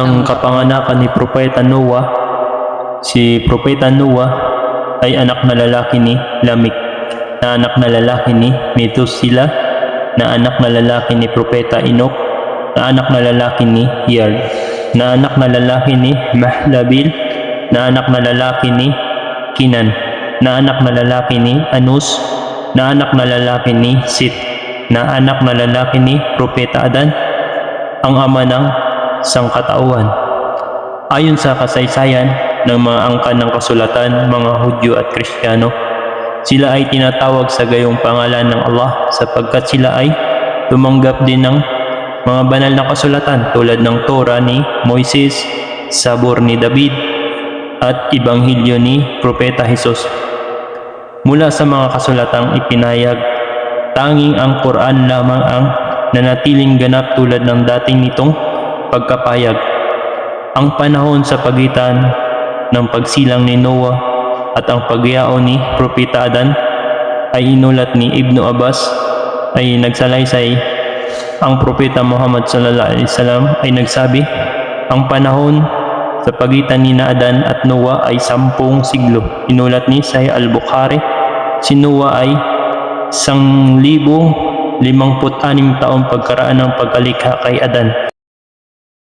Ang kapanganakan ni Propeta Noah, si Propeta Noah ay anak na lalaki ni Lamik, na anak na lalaki ni Methuselah, na anak na lalaki ni Propeta Enoch, na anak na lalaki ni Yard, na anak na lalaki ni Mahlabil, na anak na lalaki ni Kinan, na anak na lalaki ni Anus, na anak na lalaki ni Sith, na anak na lalaki ni Propeta Adan, ang ama ng sangkatauhan. Ayon sa kasaysayan ng mga angkan ng kasulatan, mga Hudyo at Kristiyano, sila ay tinatawag sa gayong pangalan ng Allah sapagkat sila ay tumanggap din ng mga banal na kasulatan tulad ng Torah ni Moises, Sabor ni David, at Ibanghilyo ni Propeta Jesus. Mula sa mga kasulatang ipinayag, tanging ang Quran lamang ang nanatiling ganap tulad ng dating nitong pagkapayag. Ang panahon sa pagitan ng pagsilang ni Noah at ang pagyao ni Propeta Adan ay inulat ni Ibnu Abbas ay nagsalaysay ang Propeta Muhammad sallallahu alaihi wasallam ay nagsabi ang panahon sa pagitan ni Adan at Noah ay sampung siglo. Inulat ni Sahih al-Bukhari si Noah ay sang libo limangput anim taong pagkaraan ng pagkalikha kay Adan